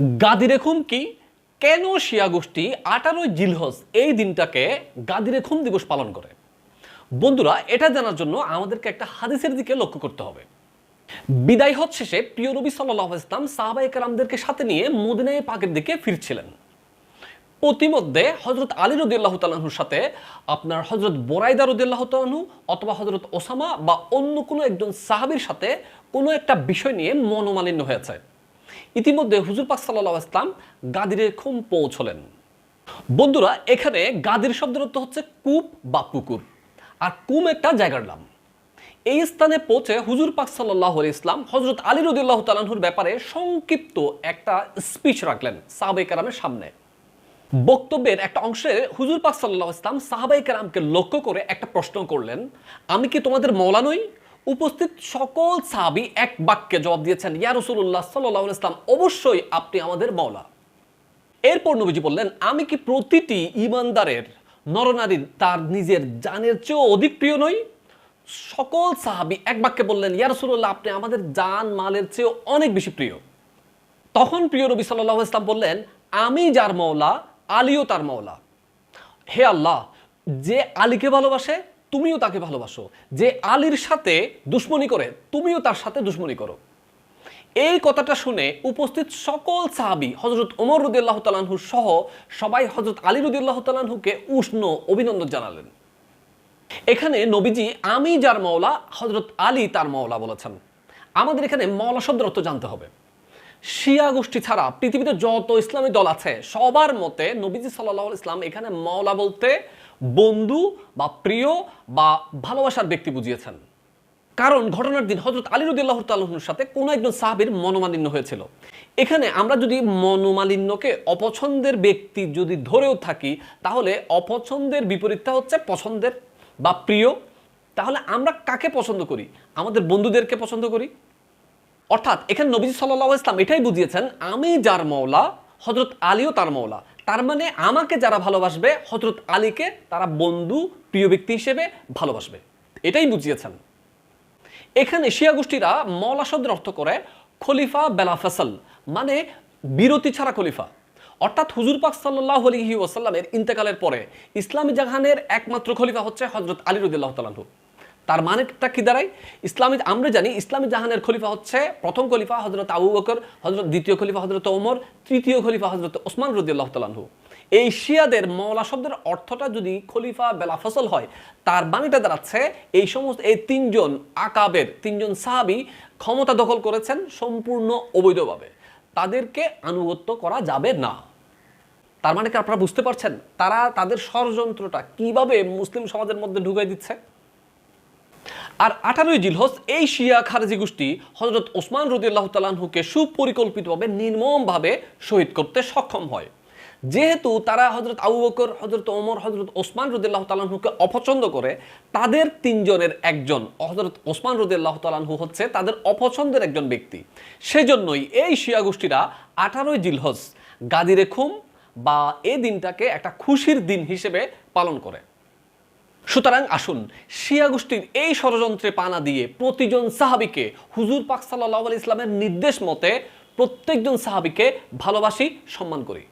গাদিরে খুম কি? কেন শিয়া গোষ্ঠী আঠারোই জিলহজ এই দিনটাকে গাদিরে খুম দিবস পালন করে? বন্ধুরা, এটা জানার জন্য আমাদেরকে একটা হাদিসের দিকে লক্ষ্য করতে হবে। বিদায় হজ শেষে প্রিয় নবী সাল্লাহ ইসলাম সাহাবাই কালামদেরকে সাথে নিয়ে মদিনায় পাকের দিকে ফিরছিলেন। প্রতিমধ্যে হজরত আলী রদিয়াল্লাহ তালাহুর সাথে আপনার হজরত বোরাইদা রদিয়াল্লাহ তালাহু অথবা হজরত ওসামা বা অন্য কোনো একজন সাহাবির সাথে কোনো একটা বিষয় নিয়ে মনোমালিন্য হয়েছে। ইতিমধ্যে হুজুর পাক সাল্লাহ ইসলাম গাদিরে খুম পৌঁছলেন। বন্ধুরা, এখানে গাদির শব্দের অর্থ হচ্ছে কূপ বা পুকুর। আর কুম একটা জায়গার নাম। এই স্থানে পৌঁছে হুজুর পাক সাল্লাহ ইসলাম হজরত আলী রদুল্লাহ তালাহুর ব্যাপারে সংক্ষিপ্ত একটা স্পিচ রাখলেন সাহাবাই কারামের সামনে। বক্তব্যের একটা অংশে হুজুর পাক সাল্লাহ ইসলাম সাহাবাই কারামকে লক্ষ্য করে একটা প্রশ্ন করলেন, আমি কি তোমাদের মৌলা নই? উপস্থিত সকল সাহাবি এক বাক্যে জবাব দিয়েছেন, ইয়া রসুল্লাহ সাল্লাহ ইসলাম অবশ্যই আপনি আমাদের মাওলা। এরপর নবীজি বললেন, আমি কি প্রতিটি ইমানদারের নরনারীর তার নিজের জানের চেয়েও অধিক প্রিয় নই? সকল সাহাবি এক বাক্যে বললেন, ইয়া রসুল্লাহ আপনি আমাদের জান মালের চেয়েও অনেক বেশি প্রিয়। তখন প্রিয় নবী সাল্লাহ ইসলাম বললেন, আমি যার মৌলা আলীও তার মৌলা হে আল্লাহ, যে আলীকে ভালোবাসে তুমিও তাকে ভালোবাসো। যে আলীর সাথে দুশ্মনী করে, তুমিও তার সাথে দুশ্মনী করো। এই কথাটা শুনে উপস্থিত সকল সাহাবি হজরত ওমর রুদিল্লাহ তালাহু সহ সবাই হজরত আলী রুদিল্লাহ তালাহুকে উষ্ণ অভিনন্দন জানালেন। এখানে নবীজি, আমি যার মৌলা হজরত আলী তার মৌলা বলেছেন। আমাদের এখানে মৌলা শব্দের অর্থ জানতে হবে। শিয়া গোষ্ঠী ছাড়া পৃথিবীতে যত ইসলামী দল আছে, সবার মতে নবীজি সাল্লাহ ইসলাম এখানে মৌলা বলতে বন্ধু বা প্রিয় বা ভালোবাসার ব্যক্তি বুঝিয়েছেন। কারণ ঘটনার দিন হজরত আলী রদুল্লাহ সাথে কোনো একজন সাহাবির মনোমালিন্য হয়েছিল। এখানে আমরা যদি মনোমালিন্যকে অপছন্দের ব্যক্তি যদি ধরেও থাকি, তাহলে অপছন্দের বিপরীতটা হচ্ছে পছন্দের বা প্রিয়। তাহলে আমরা কাকে পছন্দ করি? আমাদের বন্ধুদেরকে পছন্দ করি? অর্থাৎ এখানে নবীজি সাল্লাহ ইসলাম এটাই বুঝিয়েছেন, আমি যার মৌলা হজরত আলীও তার মৌলা তার মানে আমাকে যারা ভালোবাসবে হজরত আলীকে তারা বন্ধু, প্রিয় ব্যক্তি হিসেবে ভালোবাসবে। এটাই বুঝিয়েছেন। এখানে শিয়া গোষ্ঠীরা মৌলা শব্দের অর্থ করে খলিফা বেলা ফসল মানে বিরতি ছাড়া খলিফা। অর্থাৎ হুজুর পাক সাল্লাহ আলহি ওসাল্লামের ইন্তেকালের পরে ইসলামী জাহানের একমাত্র খলিফা হচ্ছে হজরত আলী রদুল্লাহ তালাহু তার মানেটা কি দাঁড়ায়? ইসলামী, আমরা জানি ইসলামী জাহানের খলিফা হচ্ছে প্রথম খলিফা হজরত আবু বকর হজরত দ্বিতীয় খলিফা হজরত ওমর, তৃতীয় খলিফা হজরত ওসমান রদিয়াল্লাহ তালাহু এই শিয়াদের মৌলা শব্দের অর্থটা যদি খলিফা বেলা ফসল হয়, তার বাণীটা দাঁড়াচ্ছে এই সমস্ত, এই তিনজন আকাবের, তিনজন সাহাবি ক্ষমতা দখল করেছেন সম্পূর্ণ অবৈধভাবে। তাদেরকে আনুগত্য করা যাবে না। তার মানে কি আপনারা বুঝতে পারছেন? তারা তাদের ষড়যন্ত্রটা কীভাবে মুসলিম সমাজের মধ্যে ঢুকাই দিচ্ছে? আর আঠারোই জিলহস এই শিয়া খারেজি গোষ্ঠী হজরত ওসমান রদিয়াল্লাহ তালাহুকে সুপরিকল্পিতভাবে নির্মমভাবে শহীদ করতে সক্ষম হয়। যেহেতু তারা হজরত আবু বকর, হজরত ওমর, হজরত ওসমান রদিল্লাহ তালাহুকে অপছন্দ করে, তাদের তিনজনের একজন, হজরত ওসমান রদিল্লাহ তালাহু হচ্ছে তাদের অপছন্দের একজন ব্যক্তি। সেজন্যই এই শিয়া গোষ্ঠীরা আঠারোই জিলহজ গাদিরে খুম বা এই দিনটাকে একটা খুশির দিন হিসেবে পালন করে। সুতরাং আসুন শিয়া গোষ্ঠীর এই ষড়যন্ত্রে পানা দিয়ে প্রতিজন সাহাবিকে হুজুর পাক সাল্লাহ ইসলামের নির্দেশ মতে প্রত্যেকজন সাহাবিকে ভালোবাসি, সম্মান করি।